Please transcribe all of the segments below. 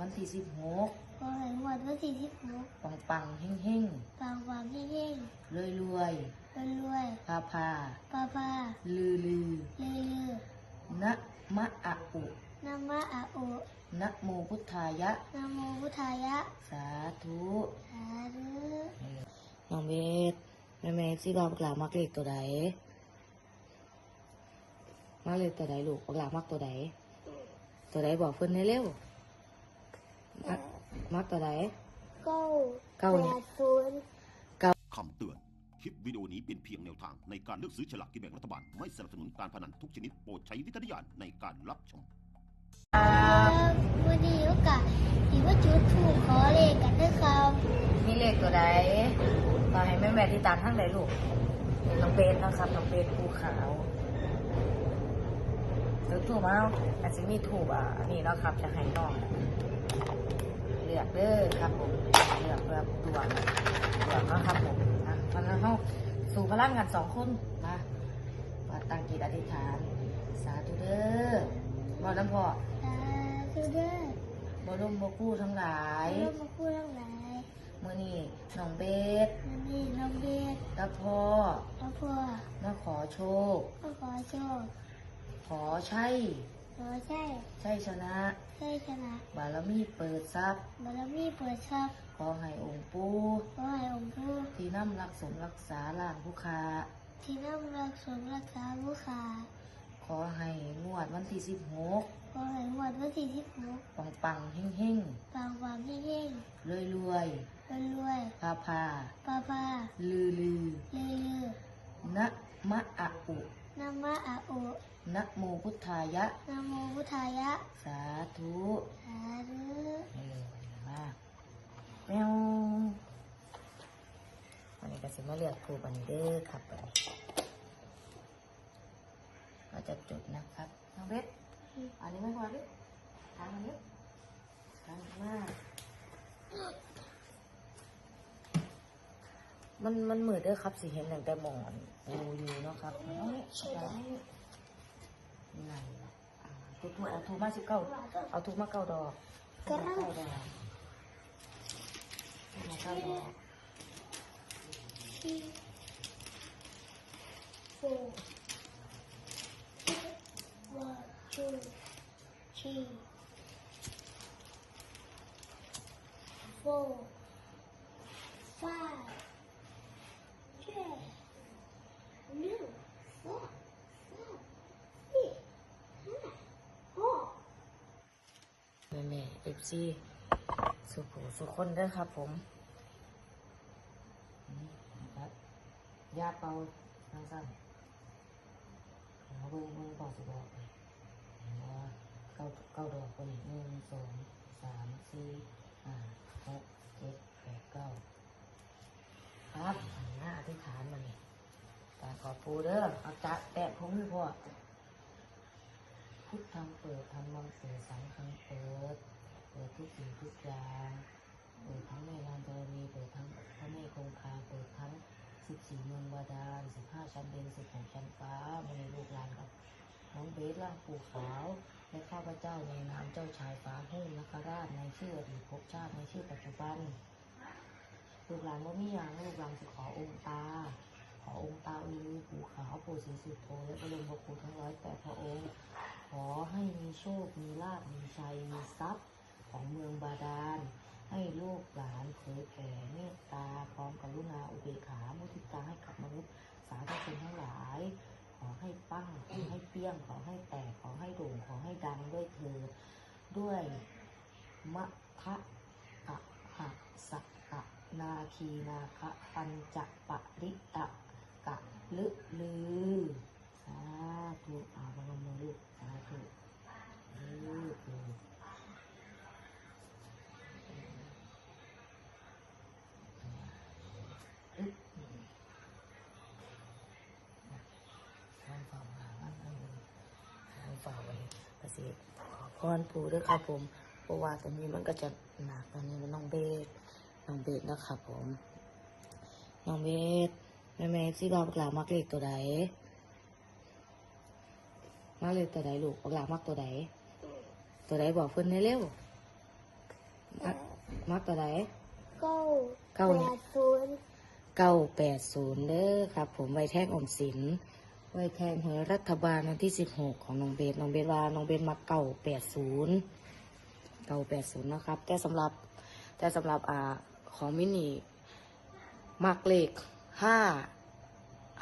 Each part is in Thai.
วันที่สิบหกขอให้งวดวันที่สิบหกปังปังๆเฮงเฮงปังปังเฮงๆรวยรวยรวยรวยๆพาพาป้าป้าลือลือลือลือนะมะอะอุนามาอาโอนะโมพุทธายะนาโมพุทธายะ สาธุสาธุน้องเบสแม่แม่สิบอกหลามักเลขตัวใดมักเลขตัวใดลูกบอกหลามักตัวใดตัวใดบอกเพิ่นให้เร็ว มักมักตัวใดเก้าเก้า แปเนี่ยดศูนย์คำเตือน คลิปวิดีโอนี้เป็นเพียงแนวทางในการเลือกซื้อฉลากกินแบ่งรัฐบาล ไม่สนับสนุนการพนันทุกชนิดโปรดใช้วิจารณญาณในการรับชม วันนี้โอกาสที่ว่าจุดถูกขอเลขกันด้วยครับมีเลขตัวใดก็ให้แม่แม่ที่ตามทั้งใดลูกน้องเบสนะครับน้องเบสภูเขาเลือกถูกมาเอาอาจจะมีถูกอะอันนี้เนาะครับจะให้น้องเลือกเด้อครับผมเลือกเลือกตัวเลือกนะครับผมนะเพราะฉะนั้นเขาสู่พลังกันสองคนมาว่าตั้งจิตอธิษฐาน สาธุเด้อบอกน้ำพ่อสาธุเด้อบรมบกู้ทั้งหลายเรามาพูดเรื่องไหนเมื่อนี้น้องเบสนั่นนี่น้องเบสและพ่อพ่อพ่อมาขอโชคพ่อขอโชค ขอใช้ ขอใช่ใช่ชนะใช่ชนะบารมีเปิดทรัพย์บารมีเปิดทรัพย์ขอให้องค์ปู่ขอให้องค์ผู้ที่นำรักสมรักษาล่างผู้ค้าที่นำรักสมรักษาผู้ขาขอให้งวดวันที่สิบหกขอให้งวดวันที่สิบหกปังปังๆเฮงเฮงปังปังเฮงๆรวยรวยรวยรวยๆพาพาป้าป้าลือลือลือลือๆนะมะอะอุนามาอาโอ นะโมพุทธายะนาโมพุทธายะ สาธุสาธุเออมาแมววันนี้ก็สิมาเลือกครูบันนี้เด้อครับบัดนี้ก็จะจุดนะครับน้องเบสอันนี้ไม่พอดิทางอันนี้ทางมากมันมันมืดเด้อครับสิเห็นตั้งแต่หมอนดูอยู่เนาะครับ thu tutup aku masuk kau aku mah kau dong kerang kau dong kau dong Four, one, two, three, four. ฟซีสุขสุขคนเด้อครับผมนี่นะครับยาเป่าสั้นๆเอาเบิ้งเบิ้งต่อสิบอกเลยเห็นว่าเก้าเก้าดอกคนหนึ่งสองสามสี่ห้าหกเจ็ดแปดเก้าครับหันหน้าอธิษฐานมานี่ตาขอปูเด้อเอาจับแตะพงนี่พ่อพุทธังเปิดธรรมังเปิดสังฆังเปิดเปิดทุกสิ่งทุกอย่างเปิดทั้งแม่ลานธรณีเปิดทั้งพระเมฆคงคาเปิดทั้งสิบสี่เมืองบาดาลสิบห้าชั้นเดนสิบหกชั้นฟ้ามาในลูกหลานครับน้องเบสร่างปู่ขาวและข้าพเจ้าในนามเจ้าชายฟ้าหุ้นนคราชในชื่ออดีตภพชาติในชื่อปัจจุบันลูกหลานว่ามีอย่างลูกหลานจะขอองค์ตา ขอองค์ตาอือปู่ขาวปู่ศรีสุโธและบรมบครูทั้งร้อยแปดพระองค์ ขอให้มีโชค มีลาภมีชัย มีทรัพย์ ของเมืองบาดาล ให้ลูกหลานเผยแผ่เมตตาพร้อมกรุณาอุเบกขามุทิตาให้กับมนุษย์สาธุชนทั้งหลาย ขอให้ปั้งขอให้เปี้ยง ขอให้แตก ขอให้โด่ง ขอให้ดังด้วยเธอ ด้วยมะคะกะหะสักกะนาคีนาคะปัญจปริตะกะลึลือสาธุอาบรมลูกสาธุลูกลูกอึ๊บวันฝ่าหาวันอันหนึ่งวัน ฝ่าไว้กระเสียขอพรปู่ด้วยครับผมเพราะว่าตอนนี้มันก็จะหนักตอนนี้มันน้องเบสน้องเบสนะครับผม น้องเบสแม่แม่ที่รอบกล่าวมักเลขตัวใดมักเลขตัวใดลูกบอกหลามักตัวใดตัวใดบอกเพิ่นในเร็วมักมักตัวไหนเก้าเก้าแปดศูนย์เก้าแปดศูนย์เด้อครับ ผมไว้แท่งออมสิน ไว้แทงหวยรัฐบาลวันที่สิบหกของน้องเบสน้องเบสว่าน้องเบสมาเก้าแปดศูนย์เก้าแปดศูนย์นะครับ แต่สำหรับแต่สำหรับอ่าของมินิมักเลขห้า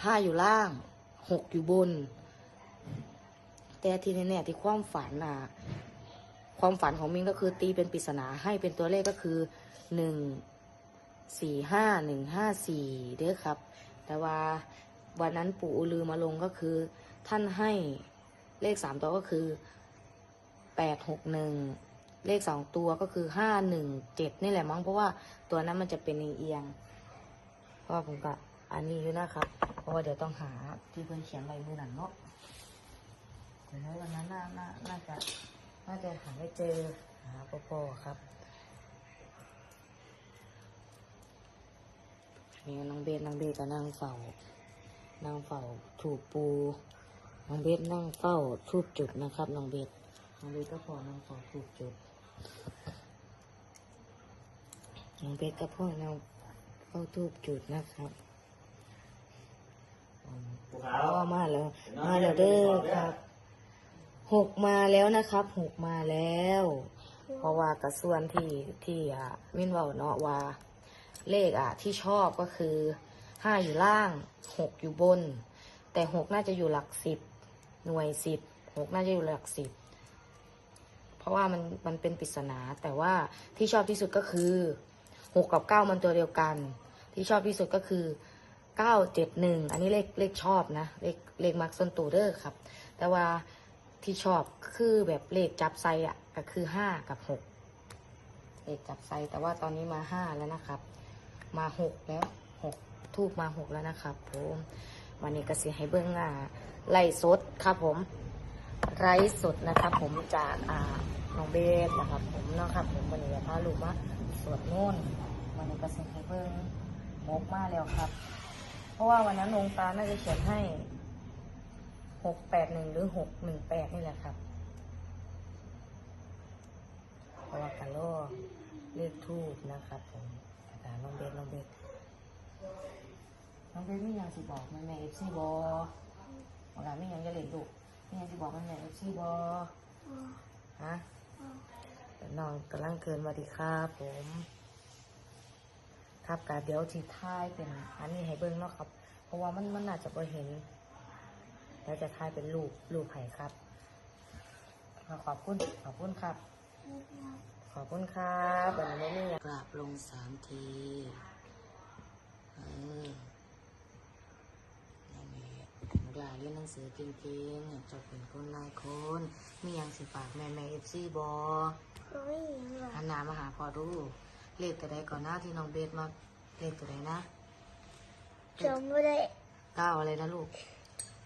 ห้าอยู่ล่างหกอยู่บน แต่ที่แน่ๆที่ความฝันอะความฝันของมินก็คือตีเป็นปริศนาให้เป็นตัวเลขก็คือหนึ่งสี่ห้าหนึ่งห้าสี่เด้อครับ แต่ว่า วันนั้นปู่อือลือมาลงก็คือ ท่านให้เลขสามตัวก็คือแปดหกหนึ่งเลขสองตัวก็คือห้าหนึ่งเจ็ดนี่แหละมั้งเพราะว่าตัวนั้นมันจะเป็นเอียงเพราะผมก็อันนี้อยู่นะครับ เพราะว่าเดี๋ยวต้องหาที่เพื่อนเขียนไว้มือหนังเนาะเดี๋ยวันนั้นน่าน่าน่าจะน่าจะหาไม่เจอหาปอปอครับนี่น้องเบสน้องเบสก็นั่งเฝ้า นั่งเฝ้าถูกปู น้องเบสนั่งเฝ้าทูบจุดนะครับ น้องเบสน้องเบสก็พอนั่งเฝ้าทูบจุด น้องเบสก็พ่อนั่งเฝ้าทูบจุดนะครับอ๋อมาแล้ว มาแล้วเด้อครับหกมาแล้วนะครับหกมาแล้ว เพราะว่ากระส่วนที่ที่อะมินว่าเนาะว่าเลขอะที่ชอบก็คือ ห้าอยู่ล่างหกอยู่บน แต่หกน่าจะอยู่หลักสิบหน่วยสิบหกน่าจะอยู่หลักสิบเพราะว่ามันมันเป็นปริศนา แต่ว่าที่ชอบที่สุดก็คือหกกับเก้ามันตัวเดียวกัน ที่ชอบที่สุดก็คือเก้าเจ็ดหนึ่งอันนี้เลขเลขชอบนะเลขเลขมักส่วนตัวเด้อครับ แต่ว่าที่ชอบคือแบบเลขจับไซอะก็คือห้ากับหกเลขจับไซแต่ว่าตอนนี้มาห้าแล้วนะครับ มาหกแล้วหก ทูบมาหกแล้วนะครับผมวันนี้ก็สิให้เบิ้งอ่าไล่สดครับผมไร้สดนะครับ ผมจากอ่าน้องเบสนะครับ ผมนะครับผมวันนี้จะพาลูกมาสวดโน่นวันนี้ก็สิให้เบิ้งมกมาแล้วครับ เพราะว่าวันนั้นองค์ตาน่าจะเขียนให้หกแปดหนึ่งหรือหกหนึ่งแปดนี่แหละครับเพราะว่ากะโลเลขทูบนะครับผมอาจารย์น้องเบสน้องเบส น้องเบสไม่ยังสิบอกแม่แม่เอฟซีบอเวลาไม่ยังจะเล่นดุไม่ยังสิบอกแม่แม่เอฟซีบอฮะน้องกำลังเกินมาดีครับผม ครับกะเดี๋ยวทีท้ายเป็น อันนี้ให้เบิ้งเนาะครับ เพราะว่ามันมันอาจจะไ่เห็น แล้วจะท้ายเป็นรูปรูปไผ่ครับขอบคุณขอบคุณครับ ขอบคุณครับแบบนี้ไม่มีกราบลงสามที เออนี่นี่นัก ลาเรียนหนังสือเก่งๆจะเป็นคนนายคน มีหยังสิฝากแม่แม่เอฟซีบอโอ้ยยังหรอหันหน้ามาหาพอดูเลขตัวใดก่อนหน้าที่น้องเบสมาเลขตัวใดนะจำไม่ได้เก้าอะไรนะลูก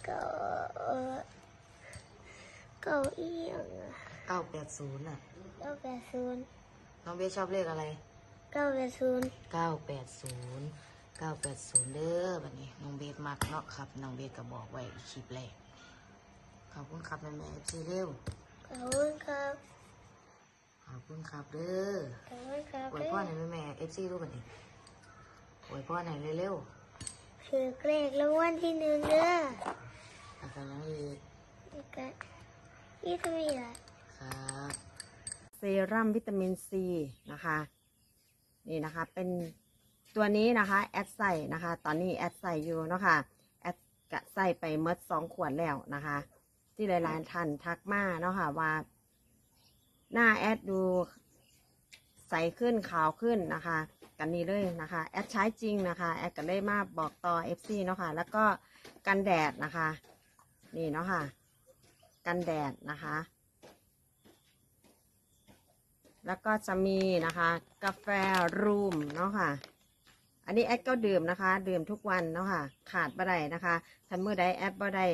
เก้าเอ่อเก้าอีหยังอะเก้าแปดศูนย์อะเก้าแปดศูนย์น้องเบสชอบเลขอะไรเก้าแปดศูนย์เก้าแปดศูนย์ เก้าแปดศูนย์เด้อบัดนี้น้องเบสมักเนาะครับน้องเบสก็บอกไว้คลิปแรกขอบคุณครับแม่แม่เอฟซีเร็วขอบคุณครับขอบคุณครับเด้อขอบคุณครับอวยพ่อหน่อยแม่แม่เอฟซีรู้บัดนี้อวยพ่อหน่อยเร็วถือเลขรางวัลที่หนึ่งเด้อๆแล้วก็ยังอีกแล้วก็ยี่สิบเอ็ดครับเซรั่มวิตามินซีนะคะ นี่นะคะเป็น ตัวนี้นะคะแอดใส่นะคะ ตอนนี้แอดใส่อยู่เนาะคะแอดกะใส่ไปเมดสองขวดแล้วนะคะ ที่หลายๆท่านทักมาเนาะค่ะว่า หน้าแอดดูใสขึ้นขาวขึ้นนะคะ กันนี้เลยนะคะ แอดใช้จริงนะคะ แอดก็เลยมาบอกต่อ FC เนาะค่ะ แล้วก็กันแดดนะคะ นี่เนาะค่ะ กันแดดนะคะ แล้วก็จะมีนะคะ กาแฟรูมเนาะค่ะ อันนี้แอดก็ดื่มนะคะ ดื่มทุกวันเนาะค่ะ ขาดบ่ได้นะคะถ้าเมื่อใดแอดบ่ได้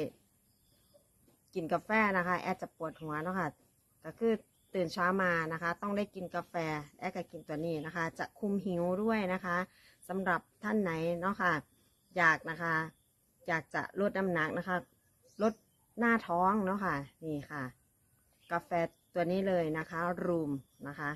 กินกาแฟนะคะ แอดจะปวดหัวเนาะค่ะก็คือตื่นเช้ามานะคะ ต้องได้กินกาแฟแอดก็กินตัวนี้นะคะ จะคุมหิวด้วยนะคะสำหรับท่านไหนเนาะค่ะ อยากนะคะ อยากจะลดน้ำหนักนะคะลดหน้าท้องเนาะค่ะนี่ค่ะ กาแฟตัวนี้เลยนะคะรูมนะคะ